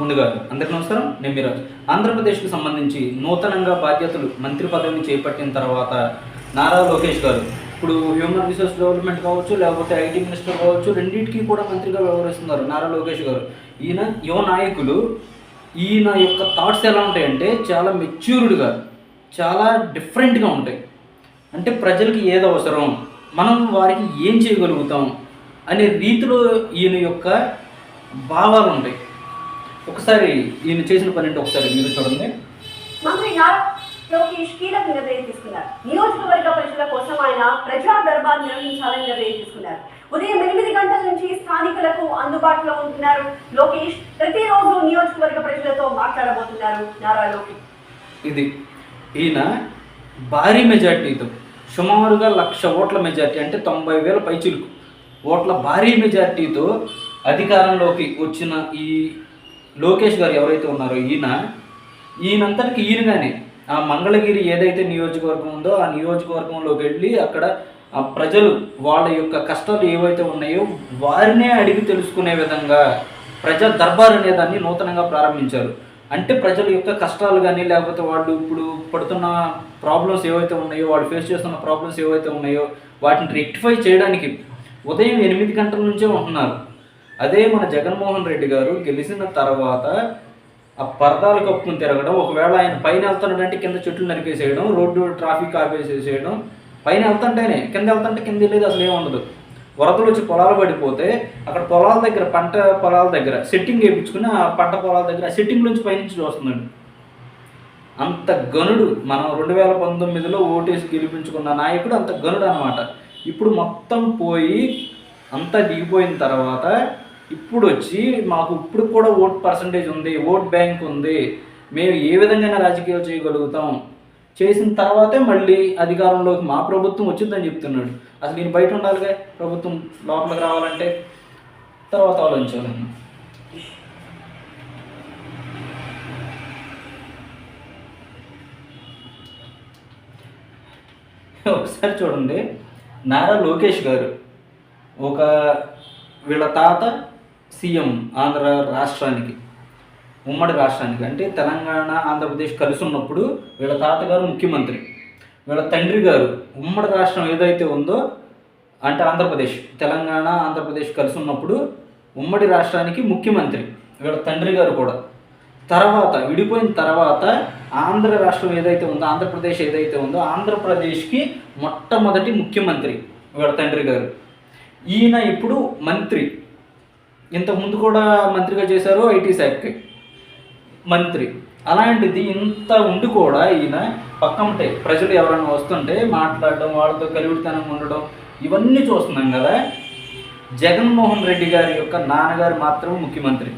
ముందుగా అందరికీ నమస్కారం. నేను మీరాజ్ ఆంధ్రప్రదేశ్కు సంబంధించి నూతనంగా బాధ్యతలు మంత్రి పదవిని చేపట్టిన తర్వాత నారా లోకేష్ గారు ఇప్పుడు హ్యూమన్ రిసోర్స్ డెవలప్మెంట్ కావచ్చు లేకపోతే ఐటీ మినిస్టర్ కావచ్చు రెండింటికి కూడా మంత్రిగా వ్యవహరిస్తున్నారు నారా లోకేష్ గారు. ఈయన యువ నాయకులు ఈయన యొక్క థాట్స్ ఎలా ఉంటాయంటే చాలా మెచ్యూర్డ్గా చాలా డిఫరెంట్గా ఉంటాయి. అంటే ప్రజలకి ఏది అవసరం మనం వారికి ఏం చేయగలుగుతాం అనే రీతిలో ఈయన యొక్క భావాలు ఉంటాయి. ఒకసారి ఈయన చేసిన పని అంటే ఒకసారి మీరు చూడండి. మంత్రి నారా లోకేష్ కీలక నిర్ణయం తీసుకున్నారు. నియోజకవర్గ ప్రజల కోసం ఆయన ప్రజా దర్బార్ నిర్వహించాలని నిర్ణయం తీసుకున్నారు. ఉదయం ఎనిమిది గంటల నుంచి స్థానికులకు అందుబాటులో ఉంటున్నారు లోకేష్. ప్రతిరోజు నియోజకవర్గ ప్రజలతో మాట్లాడబోతున్నారు నారా లోకేష్. ఇది ఈయన భారీ మెజార్టీతో సుమారుగా లక్ష ఓట్ల మెజార్టీ అంటే తొంభై వేల పైచిలుకు ఓట్ల భారీ మెజార్టీతో అధికారంలోకి వచ్చిన ఈ లోకేష్ గారు ఎవరైతే ఉన్నారో ఈయన ఈయనంతటికి ఈయనగానే ఆ మంగళగిరి ఏదైతే నియోజకవర్గం ఉందో ఆ నియోజకవర్గంలోకి వెళ్ళి అక్కడ ఆ ప్రజలు వాళ్ళ యొక్క కష్టాలు ఏవైతే ఉన్నాయో వారినే అడిగి తెలుసుకునే విధంగా ప్రజా దర్బార్ అనే దాన్ని నూతనంగా ప్రారంభించారు. అంటే ప్రజల యొక్క కష్టాలు కానీ లేకపోతే వాళ్ళు ఇప్పుడు పడుతున్న ప్రాబ్లమ్స్ ఏవైతే ఉన్నాయో వాళ్ళు ఫేస్ చేస్తున్న ప్రాబ్లమ్స్ ఏవైతే ఉన్నాయో వాటిని రెక్టిఫై చేయడానికి ఉదయం ఎనిమిది గంటల నుంచే ఉంటున్నారు. అదే మన జగన్మోహన్ రెడ్డి గారు గెలిచిన తర్వాత ఆ పరదాలు కప్పుకుని తిరగడం ఒకవేళ ఆయన పైన వెళ్తున్నాడంటే కింద చెట్లు నరికేసేయడం రోడ్డు ట్రాఫిక్ ఆపేసేసేయడం పైన వెళ్తుంటేనే కింద వెళ్తుంటే కింద లేదు అసలు ఏముండదు ఉండదు. వరదలు వచ్చి పొలాలు పడిపోతే అక్కడ పొలాల దగ్గర పంట పొలాల దగ్గర సెట్టింగ్ వేయించుకుని ఆ పంట పొలాల దగ్గర సెట్టింగ్ నుంచి పైనుంచి చూస్తున్నాడు. అంత గనుడు మనం రెండు వేల పంతొమ్మిదిలో ఓటేసి గెలిపించుకున్న నాయకుడు అంత గనుడు అనమాట ఇప్పుడు మొత్తం పోయి అంతా దిగిపోయిన తర్వాత ఇప్పుడు వచ్చి మాకు ఇప్పుడు కూడా ఓట్ పర్సంటేజ్ ఉంది ఓట్ బ్యాంక్ ఉంది. మేము ఏ విధంగా రాజకీయాలు చేయగలుగుతాం. చేసిన తర్వాతే మళ్ళీ అధికారంలోకి మా ప్రభుత్వం వచ్చిందని చెప్తున్నాడు. అసలు నేను బయట ఉండాలిగా ప్రభుత్వం లోపలికి రావాలంటే? తర్వాత ఆలోచించాలి. ఒకసారి చూడండి. నారా లోకేష్ గారు ఒక వీళ్ళ తాత సీఎం ఆంధ్ర రాష్ట్రానికి ఉమ్మడి రాష్ట్రానికి అంటే తెలంగాణ ఆంధ్రప్రదేశ్ కలిసి ఉన్నప్పుడు వీళ్ళ తాతగారు ముఖ్యమంత్రి వీళ్ళ తండ్రి గారు ఉమ్మడి రాష్ట్రం ఏదైతే ఉందో అంటే ఆంధ్రప్రదేశ్ తెలంగాణ ఆంధ్రప్రదేశ్ కలిసి ఉన్నప్పుడు ఉమ్మడి రాష్ట్రానికి ముఖ్యమంత్రి వీళ్ళ తండ్రి గారు కూడా. తర్వాత విడిపోయిన తర్వాత ఆంధ్ర రాష్ట్రం ఏదైతే ఉందో ఆంధ్రప్రదేశ్ ఏదైతే ఉందో ఆంధ్రప్రదేశ్కి మొట్టమొదటి ముఖ్యమంత్రి వీళ్ళ తండ్రి గారు. ఈయన ఇప్పుడు మంత్రి. ఇంతకుముందు కూడా మంత్రిగా చేశారు ఐటీ శాఖకి మంత్రి. అలాంటిది ఇంత ఉండి కూడా ఈయన పక్కంటే ప్రజలు ఎవరైనా వస్తుంటే మాట్లాడడం వాళ్ళతో కలివిడితనం ఉండడం ఇవన్నీ చూస్తున్నాం కదా. జగన్మోహన్ రెడ్డి గారి యొక్క నాన్నగారు మాత్రం ముఖ్యమంత్రి.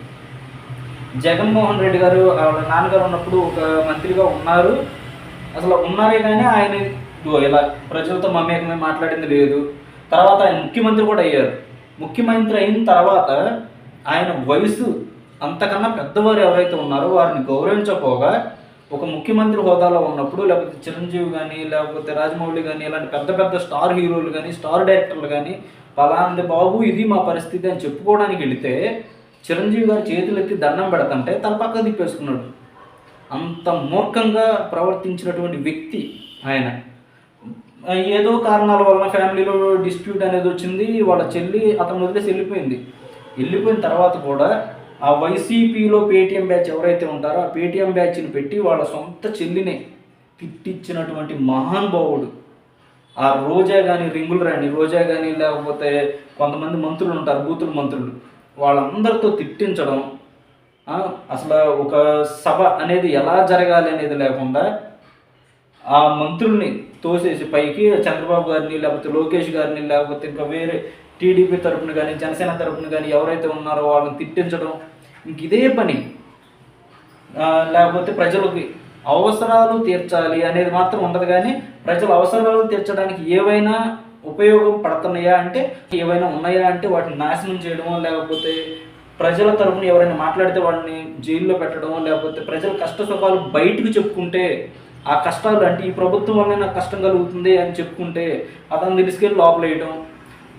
జగన్మోహన్ రెడ్డి గారు వాళ్ళ నాన్నగారు ఉన్నప్పుడు ఒక మంత్రిగా ఉన్నారు. అసలు ఉన్నారే కానీ ఆయన ఇలా ప్రజలతో మమేకమే మాట్లాడింది లేదు. తర్వాత ఆయన ముఖ్యమంత్రి కూడా అయ్యారు. ముఖ్యమంత్రి అయిన తర్వాత ఆయన వయసు అంతకన్నా పెద్దవారు ఎవరైతే ఉన్నారో వారిని గౌరవించకపోగా ఒక ముఖ్యమంత్రి హోదాలో ఉన్నప్పుడు లేకపోతే చిరంజీవి కానీ లేకపోతే రాజమౌళి కానీ ఇలాంటి పెద్ద పెద్ద స్టార్ హీరోలు కానీ స్టార్ డైరెక్టర్లు కానీ పలాంది బాబు ఇది మా పరిస్థితి అని చెప్పుకోవడానికి వెళితే చిరంజీవి గారు చేతులు ఎత్తి దండం పెడతంటే తల పక్క తిప్పేసుకున్నాడు. అంత మూర్ఖంగా ప్రవర్తించినటువంటి వ్యక్తి ఆయన. ఏదో కారణాల వలన ఫ్యామిలీలో డిస్ప్యూట్ అనేది వచ్చింది. వాళ్ళ చెల్లి అతను వదిలేసి వెళ్ళిపోయింది. వెళ్ళిపోయిన తర్వాత కూడా ఆ వైసీపీలో పేటీఎం బ్యాచ్ ఎవరైతే ఉంటారో ఆ పేటీఎం బ్యాచ్ని పెట్టి వాళ్ళ సొంత చెల్లిని తిట్టించినటువంటి మహానుభావుడు ఆ రోజా కానీ రింగులు రాని రోజా కానీ లేకపోతే కొంతమంది మంత్రులు ఉంటారు బూతులు మంత్రులు. వాళ్ళందరితో తిట్టించడం అసలు ఒక సభ అనేది ఎలా జరగాలి అనేది లేకుండా ఆ మంత్రుల్ని తోసేసి పైకి చంద్రబాబు గారిని లేకపోతే లోకేష్ గారిని లేకపోతే ఇంకా వేరే టీడీపీ తరపున కానీ జనసేన తరపున కానీ ఎవరైతే ఉన్నారో వాళ్ళని తిట్టించడం ఇంక ఇదే పని. లేకపోతే ప్రజలకి అవసరాలు తీర్చాలి అనేది మాత్రం ఉండదు కానీ ప్రజల అవసరాలు తీర్చడానికి ఏవైనా ఉపయోగం పడుతున్నాయా అంటే ఏవైనా ఉన్నాయా అంటే వాటిని నాశనం చేయడమో లేకపోతే ప్రజల తరపున ఎవరైనా మాట్లాడితే వాళ్ళని జైల్లో పెట్టడం లేకపోతే ప్రజల కష్ట సుఖాలు బయటకు చెప్పుకుంటే ఆ కష్టాలు అంటే ఈ ప్రభుత్వం వల్ల నాకు కష్టం కలుగుతుంది అని చెప్పుకుంటే అతను తీసుకెళ్ళి లోపలేయడం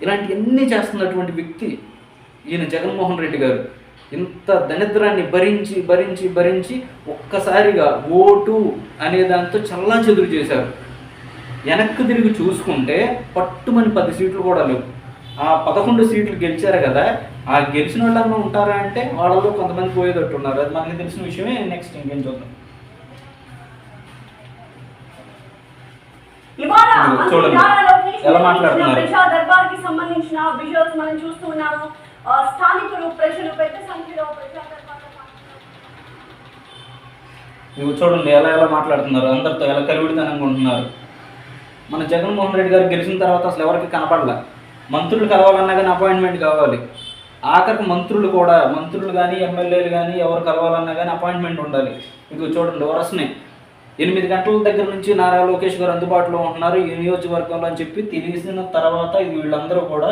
ఇలాంటివన్నీ చేస్తున్నటువంటి వ్యక్తి ఈయన జగన్మోహన్ రెడ్డి గారు. ఇంత దరిద్రాన్ని భరించి భరించి భరించి ఒక్కసారిగా ఓటు అనే దాంతో చల్లా చెదురు చేశారు. వెనక్కి తిరిగి చూసుకుంటే పట్టుమని పది సీట్లు కూడా లేవు. ఆ పదకొండు సీట్లు గెలిచారు కదా ఆ గెలిచిన వాళ్ళన్నా ఉంటారా అంటే వాళ్ళలో కొంతమంది పోయేటట్టున్నారు అది మనకి తెలిసిన విషయమే. నెక్స్ట్ ఇంకేం చూద్దాం. ఎలా మాట్లాడుతున్నారు. సంబంధించిన విజువల్స్ మనం స్థానికులు ప్రజలు పెద్ద సంఖ్యలో ప్రజా. ఇవి చూడండి ఎలా ఎలా మాట్లాడుతున్నారు? అందరితో ఎలా కలివిడితనంగా ఉంటున్నారు? మన జగన్మోహన్ రెడ్డి గారు గెలిచిన తర్వాత అసలు ఎవరికి కనపడలే? మంత్రులు కలవాలన్నా కానీ అపాయింట్మెంట్ కావాలి. ఆఖరికి మంత్రులు కూడా మంత్రులు కానీ ఎమ్మెల్యేలు కానీ ఎవరు కలవాలన్నా కానీ అపాయింట్మెంట్ ఉండాలి. ఇవి చూడండి వరసనే ఎనిమిది గంటల దగ్గర నుంచి నారా లోకేష్ గారు అందుబాటులో ఉంటున్నారు ఈ నియోజకవర్గంలో అని చెప్పి తెలిసిన తర్వాత ఇది వీళ్ళందరూ కూడా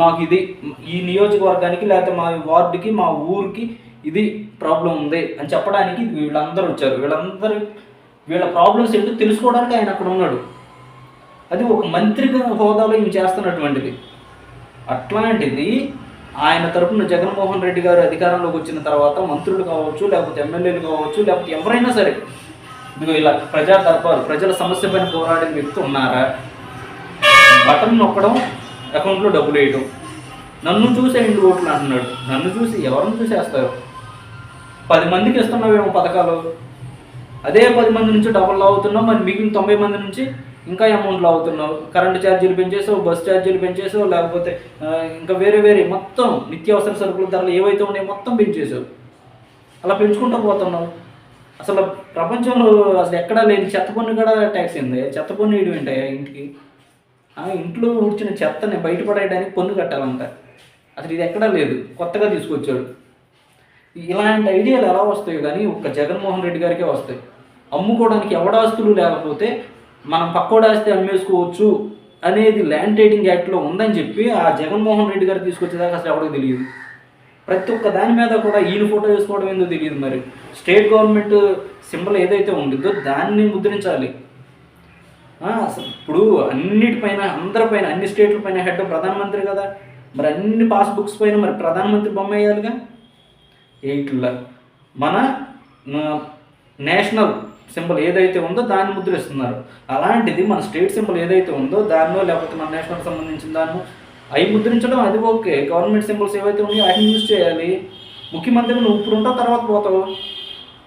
మాకు ఇది ఈ నియోజకవర్గానికి లేకపోతే మా వార్డుకి మా ఊరికి ఇది ప్రాబ్లం ఉంది అని చెప్పడానికి వీళ్ళందరూ వచ్చారు. వీళ్ళందరూ వీళ్ళ ప్రాబ్లమ్స్ ఏంటో తెలుసుకోవడానికి ఆయన అక్కడ ఉన్నాడు. అది ఒక మంత్రిగా హోదాలో ఇవి చేస్తున్నటువంటిది. అట్లాంటిది ఆయన తరపున జగన్మోహన్ రెడ్డి గారు అధికారంలోకి వచ్చిన తర్వాత మంత్రులు కావచ్చు లేకపోతే ఎమ్మెల్యేలు కావచ్చు లేకపోతే ఎవరైనా సరే ఇదిగో ఇలా ప్రజా దర్బారు ప్రజల సమస్య పైన పోరాడే వ్యక్తి ఉన్నారా? బటన్ నొక్కడం అకౌంట్లో డబ్బులు వేయడం. నన్ను చూసి ఇంటి ఓట్లు అంటున్నాడు. నన్ను చూసి ఎవరిని చూసేస్తారు? పది మందికి ఇస్తున్నావేమో పథకాలు. అదే పది మంది నుంచి డబుల్ అవుతున్నావు మరి మిగిలిన తొంభై మంది నుంచి ఇంకా అమౌంట్లు అవుతున్నావు. కరెంటు ఛార్జీలు పెంచేసావు బస్ ఛార్జీలు పెంచేసావు లేకపోతే ఇంకా వేరే వేరే మొత్తం నిత్యావసర సరుకుల ధరలు ఏవైతే ఉన్నాయో మొత్తం పెంచేసావు. అలా పెంచుకుంటూ పోతున్నావు. అసలు ప్రపంచంలో అసలు ఎక్కడా లేని చెత్త పన్ను కూడా ట్యాక్స్ అయింది చెత్త పన్ను వేయడం ఏంటయ్యా ఇంటికి? ఆ, ఇంట్లో ఊడ్చిన చెత్తని బయటపడేయడానికి పన్ను కట్టాలంట. అసలు ఇది ఎక్కడా లేదు. కొత్తగా తీసుకొచ్చాడు. ఇలాంటి ఐడియాలు ఎలా వస్తాయో కానీ ఒక్క జగన్మోహన్ రెడ్డి గారికే వస్తాయి. అమ్ముకోవడానికి ఎవడాస్తులు లేకపోతే మనం పక్కోడాస్తి అమ్మేసుకోవచ్చు అనేది ల్యాండ్ ట్రేడింగ్ యాక్ట్లో ఉందని చెప్పి ఆ జగన్మోహన్ రెడ్డి గారు తీసుకొచ్చేదాకా అసలు ఎవరికి తెలియదు. ప్రతి ఒక్క దాని మీద కూడా ఈయన ఫోటో వేసుకోవడం ఏందో తెలియదు మరి. స్టేట్ గవర్నమెంట్ సింబల్ ఏదైతే ఉండిద్దో దాన్ని ముద్రించాలి. ఇప్పుడు అన్నిటిపైన అందరిపైన అన్ని స్టేట్ల పైన హెడ్ ప్రధానమంత్రి కదా. మరి అన్ని పాస్బుక్స్ పైన మరి ప్రధానమంత్రి బొమ్మ వేయాలిగా? ఎయిట్లో మన నేషనల్ సింబల్ ఏదైతే ఉందో దాన్ని ముద్రిస్తున్నారు. అలాంటిది మన స్టేట్ సింబల్ ఏదైతే ఉందో దాన్నో లేకపోతే మన నేషనల్ సంబంధించిన దానిలో అవి ముద్రించడం అది ఓకే. గవర్నమెంట్ సింబల్స్ ఏవైతే ఉన్నాయో అవి యూజ్ చేయాలి. ముఖ్యమంత్రి నువ్వు ఇప్పుడు ఉంటావు తర్వాత పోతావు.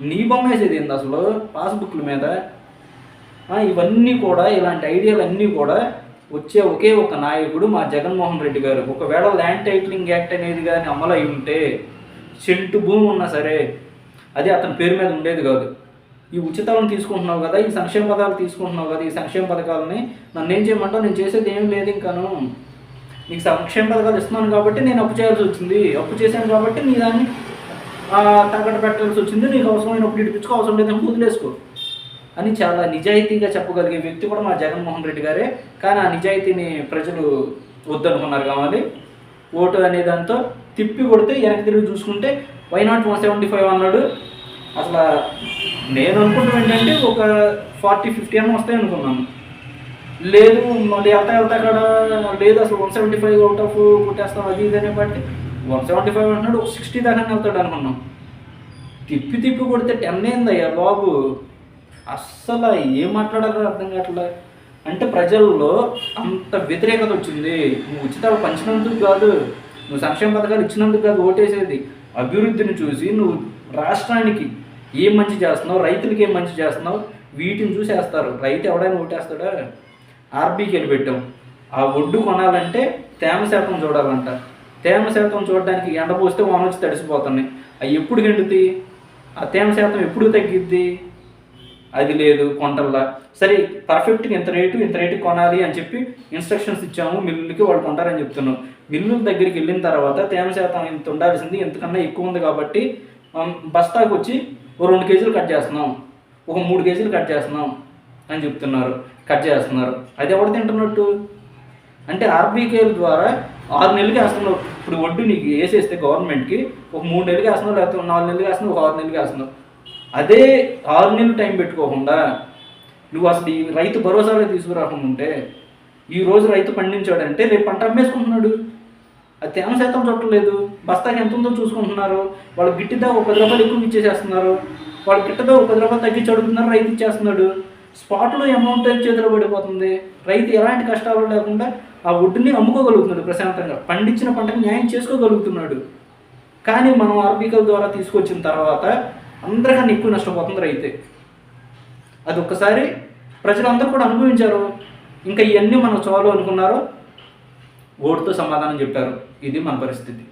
నీ బొమ్మ వేసేది ఏంది అసలు? పాస్బుక్ల మీద. ఇవన్నీ కూడా ఇలాంటి ఐడియాలు అన్నీ కూడా వచ్చే ఒకే ఒక నాయకుడు మా జగన్మోహన్ రెడ్డి గారు. ఒకవేళ ల్యాండ్ టైటిలింగ్ యాక్ట్ అనేది కానీ అమలు అయి ఉంటే సెంటు భూమి ఉన్నా సరే అది అతని పేరు మీద ఉండేది కాదు. ఈ ఉచితాలను తీసుకుంటున్నావు కదా ఈ సంక్షేమ పథకాలు తీసుకుంటున్నావు కదా ఈ సంక్షేమ పథకాలని నన్ను ఏం చేయమంటావు? నేను చేసేది ఏం లేదు ఇంకాను. నీకు సంక్షేమ పథకాలు ఇస్తున్నాను కాబట్టి నేను అప్పు చేయాల్సి వచ్చింది. అప్పు చేశాను కాబట్టి నీ దాన్ని తాకట్టు పెట్టాల్సి వచ్చింది. నీకు అవసరమైనప్పుడు ఇడిపించుకో అవసరం లేదని వదిలేసుకో. అని చాలా నిజాయితీగా చెప్పగలిగే వ్యక్తి కూడా మా జగన్మోహన్ రెడ్డి గారే. కానీ ఆ నిజాయితీని ప్రజలు వద్దనుకున్నారు కావాలి. ఓటు అనే దాంతో తిప్పి కొడితే వెనక్కి తిరిగి చూసుకుంటే why not one seventy five అన్నాడు? అసలు నేను అనుకుంటాం ఏంటంటే ఒక ఫార్టీ ఫిఫ్టీ అని వస్తాయి అనుకున్నాను లేదు మళ్ళీ వెళ్తా వెళ్తా అక్కడ? లేదు అసలు one seventy five out of కొట్టేస్తాం అది ఇది అనే బట్టి వన్ సెవెంటీ ఫైవ్ అంటున్నాడు ఒక సిక్స్టీ దాకా వెళ్తాడు అనుకున్నాం. తిప్పి తిప్పి కొడితే టెన్ అయిందయ్యా బాబు. అస్సలు ఏం మాట్లాడాలో అర్థం కావట్లే. అంటే ప్రజల్లో అంత వ్యతిరేకత వచ్చింది. నువ్వు ఉచితాలు పంచినందుకు కాదు నువ్వు సంక్షేమ పథకాలు ఇచ్చినందుకు కాదు ఓటేసేది. అభివృద్ధిని చూసి నువ్వు రాష్ట్రానికి ఏం మంచి చేస్తున్నావు రైతులకి ఏం మంచి చేస్తున్నావు వీటిని చూసేస్తారు. రైతు ఎవడైనా ఓటేస్తాడా? ఆర్బీకి వెళ్ళి పెట్టాం. ఆ ఒడ్డు కొనాలంటే తేమ శాతం చూడాలంట. తేమ శాతం చూడడానికి ఎండ పోస్తే వాన వచ్చి తడిసిపోతున్నాయి. అవి ఎప్పుడు ఎండుతాయి ఆ తేమ శాతం ఎప్పుడు తగ్గిద్ది? అది లేదు కొంటల్లా. సరే పర్ఫెక్ట్గా ఇంత రేటు ఇంత రేటు కొనాలి అని చెప్పి ఇన్స్ట్రక్షన్స్ ఇచ్చాము. మిల్లులకి వాళ్ళు కొంటారని చెప్తున్నాం. మిల్లుల దగ్గరికి వెళ్ళిన తర్వాత తేమ శాతం ఇంత ఉండాల్సింది ఇంతకన్నా ఎక్కువ ఉంది కాబట్టి బస్తాకు వచ్చి ఓ రెండు కేజీలు కట్ చేస్తున్నాం. ఒక మూడు కేజీలు కట్ చేస్తున్నాం. అని చెప్తున్నారు. కట్ చేస్తున్నారు. అది ఎవడు తింటున్నట్టు? అంటే ఆర్బీకేల ద్వారా ఆరు నెలలకి వేస్తున్నావు ఇప్పుడు వడ్డీ నీకు వేసేస్తే గవర్నమెంట్కి ఒక మూడు నెలలకి వేస్తున్నావు లేకపోతే నాలుగు నెలలకి వేస్తున్నావు ఒక ఆరు నెలలకి వేస్తున్నావు అదే ఆరు నెలలు టైం పెట్టుకోకుండా నువ్వు అసలు ఈ రైతు భరోసాలో తీసుకురాకుండా ఉంటే ఈ రోజు రైతు పండించాడంటే రేపు పంట అమ్మేసుకుంటున్నాడు. అది తేమ శాతం చుట్టలేదు బస్తాకి ఎంత ఉందో చూసుకుంటున్నారు. వాళ్ళు గిట్టిదా ఒక పది రూపాయలు ఎక్కువ ఇచ్చేసేస్తున్నారు. వాళ్ళు గిట్టదా ఒక పది రూపాయలు తగ్గించి అడుగుతున్నారు రైతు ఇచ్చేస్తున్నాడు. స్పాట్లో అమౌంట్ చేతిలో పడిపోతుంది. రైతు ఎలాంటి కష్టాలు లేకుండా ఆ వుడ్ని అమ్ముకోగలుగుతున్నాడు ప్రశాంతంగా. పండించిన పంటకు న్యాయం చేసుకోగలుగుతున్నాడు. కానీ మనం ఆర్బికల్ ద్వారా తీసుకొచ్చిన తర్వాత అందరికన్నా ఎక్కువ నష్టపోతుంది రైతే. అది ఒక్కసారి ప్రజలందరూ కూడా అనుభవించారు. ఇంకా ఇవన్నీ మనం చాలు అనుకున్నారు ఓటుతో సమాధానం చెప్పారు. ఇది మన పరిస్థితి.